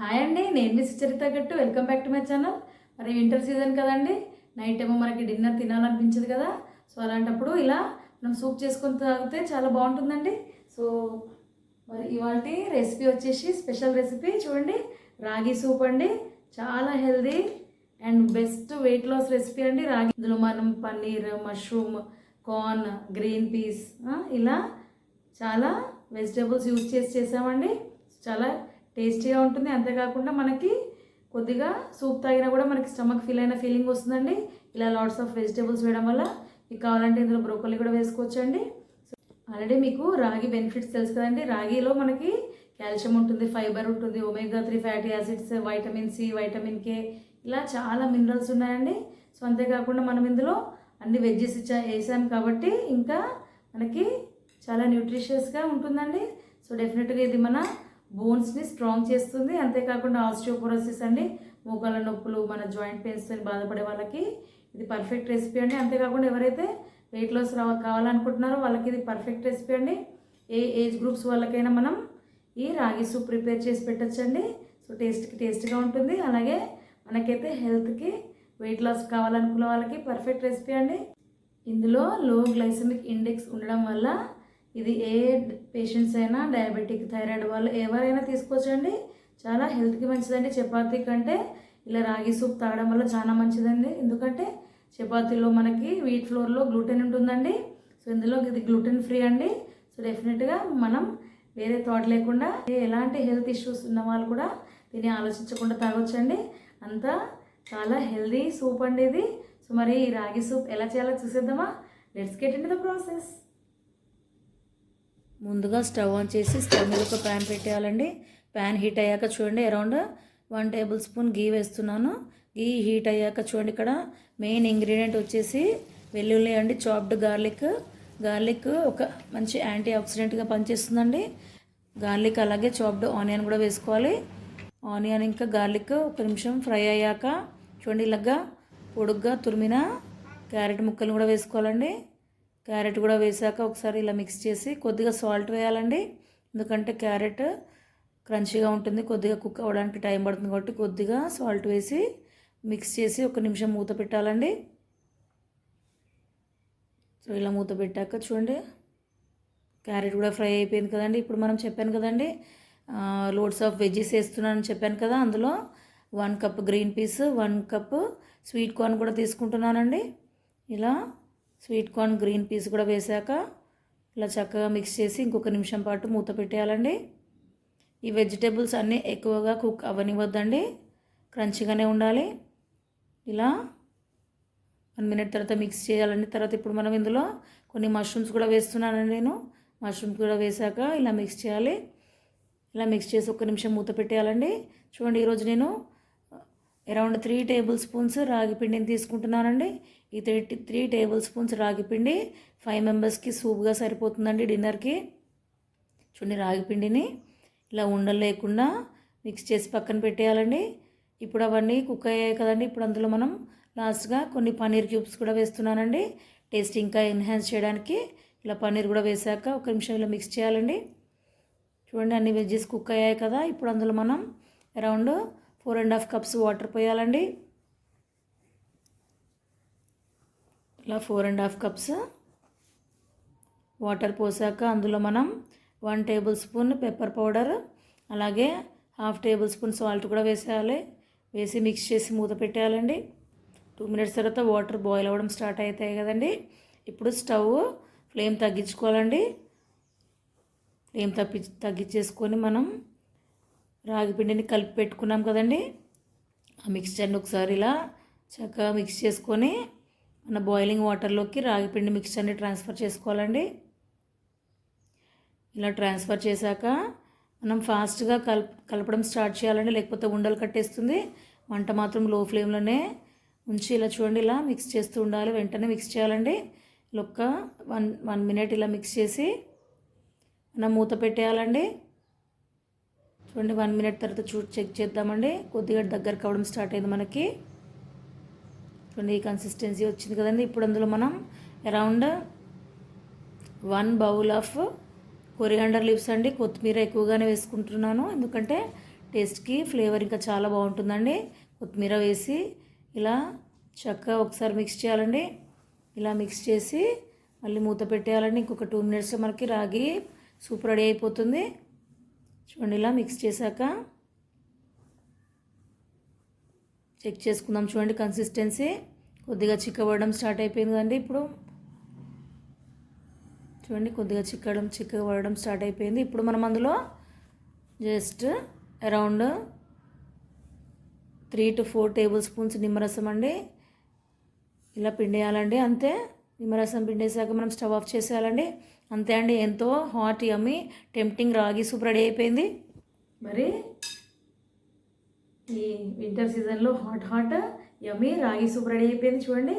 Hi అండి నేను మీ Sucharitha Gattu. Welcome back to my channel మరి వింటర్ సీజన్ కదండి. నైట్ ఏమో మనకి డిన్నర్ తినాలనిపించదు కదా. సో అలాంటప్పుడు ఇలా మనం సూప్ చేసుకొని తాగితే చాలా బాగుంటుందండి. సో మరి ఇవాళ రెసిపీ వచ్చేసి స్పెషల్ రెసిపీ చూడండి రాగి సూప్ అండి. చాలా healthy and best weight loss recipe అండి రాగి. ఇందులో మనం paneer mushroom corn green peas ఇలా చాలా వెజిటేబుల్స్ యూజ్ చేసి చేసామండి. చాలా టేస్టీగా ఉంటుంది. అంతేకాకుండా మనకి కొద్దిగా సూప్ తాగినా కూడా మనకి స్టమక్ ఫీల్ అయిన ఫీలింగ్ వస్తుందండి. ఇలా లాట్స్ ఆఫ్ వెజిటేబుల్స్ వేయడం వల్ల మీకు కావాలంటే ఇందులో బ్రోకలీ కూడా వేసుకోవచ్చండి. ఆల్రెడీ మీకు రాగి బెనిఫిట్స్ తెలుసు కదండి. రాగిలో మనకి కాల్షియం ఉంటుంది ఫైబర్ ఉంటుంది omega three fatty acids vitamin C vitamin K ఇలా చాలా మినరల్స్ ఉన్నాయండి. సో అంతేకాకుండా మనం ఇందులో అన్ని వెజ్జెస్ ఇచ్చా వేసాం కాబట్టి ఇంకా మనకి చాలా న్యూట్రిషియస్గా ఉంటుందండి. సో డెఫినెట్గా ఇది మన బోన్స్ని స్ట్రాంగ్ చేస్తుంది. అంతేకాకుండా ఆస్టియోపోరోసిస్ అండి మోకాళ్ళ నొప్పులు మన జాయింట్ పెయిన్స్తో బాధపడే వాళ్ళకి ఇది పర్ఫెక్ట్ రెసిపీ అండి. అంతేకాకుండా ఎవరైతే వెయిట్ లాస్ రావ కావాలనుకుంటున్నారో వాళ్ళకి ఇది పర్ఫెక్ట్ రెసిపీ అండి. ఏ ఏజ్ గ్రూప్స్ వాళ్ళకైనా మనం ఈ రాగి సూప్ ప్రిపేర్ చేసి పెట్టచ్చండి. సో టేస్ట్కి టేస్ట్గా ఉంటుంది. అలాగే మనకైతే హెల్త్కి వెయిట్ లాస్ కావాలనుకున్న వాళ్ళకి పర్ఫెక్ట్ రెసిపీ అండి. ఇందులో లో గ్లైసమిక్ ఇండెక్స్ ఉండడం వల్ల ఇది ఏ పేషెంట్స్ అయినా డయాబెటిక్ థైరాయిడ్ వాళ్ళు ఎవరైనా తీసుకోవచ్చండి చాలా హెల్త్కి మంచిదండి. చపాతీ కంటే ఇలా రాగి సూప్ తాగడం వల్ల చాలా మంచిదండి. ఎందుకంటే చపాతీలో మనకి వీట్ ఫ్లోర్లో గ్లూటెన్ ఉంటుందండి. సో ఇందులో ఇది గ్లూటెన్ ఫ్రీ అండి. సో డెఫినెట్గా మనం వేరే థాట్ లేకుండా ఎలాంటి హెల్త్ ఇష్యూస్ ఉన్న వాళ్ళు కూడా దీన్ని ఆలోచించకుండా తాగొచ్చండి. అంతా చాలా హెల్దీ సూప్ అండి ఇది. సో మరి ఈ రాగి సూప్ ఎలా చేయాలో చూసేద్దామా? Let's get in the process ముందుగా స్టవ్ ఆన్ చేసి స్టవ్ మీద ఒక ప్యాన్ పెట్టేయాలండి. ప్యాన్ హీట్ అయ్యాక చూడండి అరౌండ్ వన్ టేబుల్ స్పూన్ గీ వేస్తున్నాను. గీ హీట్ అయ్యాక చూడండి ఇక్కడ మెయిన్ ఇంగ్రీడియంట్ వచ్చేసి వెల్లుల్లి అండి చాప్డ్ గార్లిక్. గార్లిక్ ఒక మంచి యాంటీ ఆక్సిడెంట్గా పనిచేస్తుందండి. గార్లిక్ అలాగే చాప్డ్ ఆనియన్ కూడా వేసుకోవాలి. ఆనియన్ ఇంకా గార్లిక్ ఒక నిమిషం ఫ్రై అయ్యాక చూడండి ఇలాగా పొడుగ్గా తురిమిన క్యారెట్ ముక్కలు కూడా వేసుకోవాలండి. క్యారెట్ కూడా వేసాక ఒకసారి ఇలా మిక్స్ చేసి కొద్దిగా సాల్ట్ వేయాలండి. ఎందుకంటే క్యారెట్ క్రంచీగా ఉంటుంది కొద్దిగా కుక్ అవ్వడానికి టైం పడుతుంది కాబట్టి కొద్దిగా సాల్ట్ వేసి మిక్స్ చేసి ఒక నిమిషం మూత పెట్టాలండి. సో ఇలా మూత పెట్టాక చూడండి క్యారెట్ కూడా ఫ్రై అయిపోయింది కదండి. ఇప్పుడు మనం చెప్పాను కదండి లోడ్స్ ఆఫ్ వెజ్జెస్ వేస్తున్నానని చెప్పాను కదా అందులో one cup green peas one cup sweet corn కూడా తీసుకుంటున్నానండి. ఇలా స్వీట్ కార్న్ గ్రీన్ పీస్ కూడా వేసాక ఇలా చక్కగా మిక్స్ చేసి ఇంకొక నిమిషం పాటు మూత పెట్టేయాలండి. ఈ వెజిటేబుల్స్ అన్నీ ఎక్కువగా కుక్ అవ్వనివ్వద్దండి. క్రంచిగానే ఉండాలి. ఇలా వన్ మినిట్ తర్వాత మిక్స్ చేయాలండి. తర్వాత ఇప్పుడు మనం ఇందులో కొన్ని మష్రూమ్స్ కూడా వేస్తున్నానండి నేను. మష్రూమ్స్ కూడా వేసాక ఇలా మిక్స్ చేయాలి. ఇలా మిక్స్ చేసి ఒక నిమిషం మూత పెట్టేయాలండి. చూడండి ఈరోజు నేను అరౌండ్ త్రీ టేబుల్ స్పూన్స్ రాగి పిండిని తీసుకుంటున్నానండి. ఈ త్రీ త్రీ టేబుల్ స్పూన్స్ రాగి పిండి ఫైవ్ మెంబర్స్కి సూప్గా సరిపోతుందండి డిన్నర్కి. చూడండి రాగి పిండిని ఇలా ఉండలు లేకుండా మిక్స్ చేసి పక్కన పెట్టేయాలండి. ఇప్పుడు అవన్నీ కుక్ అయ్యాయి కదండి. ఇప్పుడు అందులో మనం లాస్ట్గా కొన్ని పన్నీర్ క్యూబ్స్ కూడా వేస్తున్నానండి. టేస్ట్ ఇంకా ఎన్హాన్స్ చేయడానికి ఇలా పన్నీర్ కూడా వేసాక ఒక నిమిషం ఇలా మిక్స్ చేయాలండి. చూడండి అన్ని వెజ్జెస్ కుక్ అయ్యాయి కదా. ఇప్పుడు అందులో మనం around four and half cups water పోయాలండి. ఇలా four and half cups water పోసాక అందులో మనం one tablespoon pepper powder అలాగే హాఫ్ టేబుల్ స్పూన్ సాల్ట్ కూడా వేసేయాలి. వేసి మిక్స్ చేసి మూత పెట్టేయాలండి. టూ మినిట్స్ తర్వాత వాటర్ బాయిల్ అవ్వడం స్టార్ట్ అవుతాయి కదండి. ఇప్పుడు స్టవ్ ఫ్లేమ్ తగ్గించుకోవాలండి. ఫ్లేమ్ తగ్గి తగ్గించేసుకొని మనం రాగి పిండిని కలిపి పెట్టుకున్నాం కదండి. ఆ మిక్స్చర్ని ఒకసారి ఇలా చక్కగా మిక్స్ చేసుకొని మన బాయిలింగ్ వాటర్లోకి రాగి పిండి మిక్స్చర్ని ట్రాన్స్ఫర్ చేసుకోవాలండి. ఇలా ట్రాన్స్ఫర్ చేశాక మనం ఫాస్ట్గా కలప కలపడం స్టార్ట్ చేయాలండి. లేకపోతే ఉండలు కట్టేస్తుంది. వంట మాత్రం లో ఫ్లేమ్లోనే ఉంచి ఇలా చూడండి ఇలా మిక్స్ చేస్తూ ఉండాలి. వెంటనే మిక్స్ చేయాలండి. ఒక్క వన్ వన్ మినిట్ ఇలా మిక్స్ చేసి మనం మూత పెట్టేయాలండి. చూడండి వన్ మినిట్ తర్వాత చూ చెక్ చేద్దామండి. కొద్దిగా దగ్గర కావడం స్టార్ట్ అయింది మనకి. చూడండి ఈ కన్సిస్టెన్సీ వచ్చింది కదండి. ఇప్పుడు అందులో మనం around one bowl of coriander leaves అండి. కొత్తిమీర ఎక్కువగానే వేసుకుంటున్నాను. ఎందుకంటే టేస్ట్కి ఫ్లేవర్ ఇంకా చాలా బాగుంటుందండి. కొత్తిమీర వేసి ఇలా చక్కగా ఒకసారి మిక్స్ చేయాలండి. ఇలా మిక్స్ చేసి మళ్ళీ మూత పెట్టేయాలండి. ఇంకొక టూ మినిట్స్లో మనకి రాగి సూప్ రెడీ అయిపోతుంది. చూడండి ఇలా మిక్స్ చేశాక చెక్ చేసుకుందాం. చూడండి కన్సిస్టెన్సీ కొద్దిగా చిక్కబడడం స్టార్ట్ అయిపోయింది కదండి ఇప్పుడు. చూడండి కొద్దిగా చిక్కడం చిక్కబడడం స్టార్ట్ అయిపోయింది. ఇప్పుడు మనం అందులో just around three to four tablespoons నిమ్మరసం అండి. ఇలా పిండేయాలండి అంతే. నిమ్మరసం పిండేసాక మనం స్టవ్ ఆఫ్ చేసేయాలండి. అంతే అండి. ఎంతో hot yummy tempting ragi soup ready అయిపోయింది. మరి ఈ వింటర్ సీజన్లో hot hot yummy ragi soup ready అయిపోయింది చూడండి.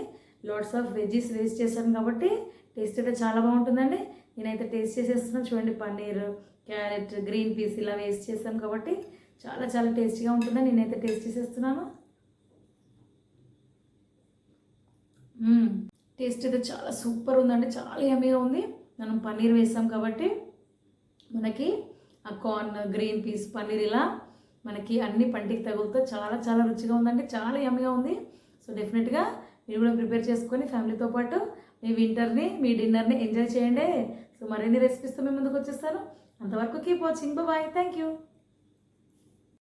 లాట్స్ ఆఫ్ వెజ్జీస్ వేస్ట్ చేశాను కాబట్టి టేస్ట్ అయితే చాలా బాగుంటుందండి. నేనైతే టేస్ట్ చేసేస్తున్నాను చూడండి. పన్నీర్ క్యారెట్ గ్రీన్ పీస్ ఇలా వేస్ట్ చేశాను కాబట్టి చాలా చాలా టేస్టీగా ఉంటుందని నేనైతే టేస్ట్ చేసేస్తున్నాను. టేస్ట్ అయితే చాలా సూపర్ ఉందండి. చాలా యమ్మీగా ఉంది. మనం పన్నీర్ వేసాం కాబట్టి మనకి ఆ కార్న్ గ్రీన్ పీస్ పన్నీర్ ఇలా మనకి అన్ని పంటికి తగులుతూ. చాలా చాలా రుచిగా ఉందండి. చాలా యమ్గా ఉంది. సో డెఫినెట్గా మీరు కూడా ప్రిపేర్ చేసుకొని ఫ్యామిలీతో పాటు మీ వింటర్ని మీ డిన్నర్ని ఎంజాయ్ చేయండి. సో మరిన్ని రెసిపీస్తో మేము ముందుకు వచ్చేస్తాను. అంతవరకు keep watching bye thank you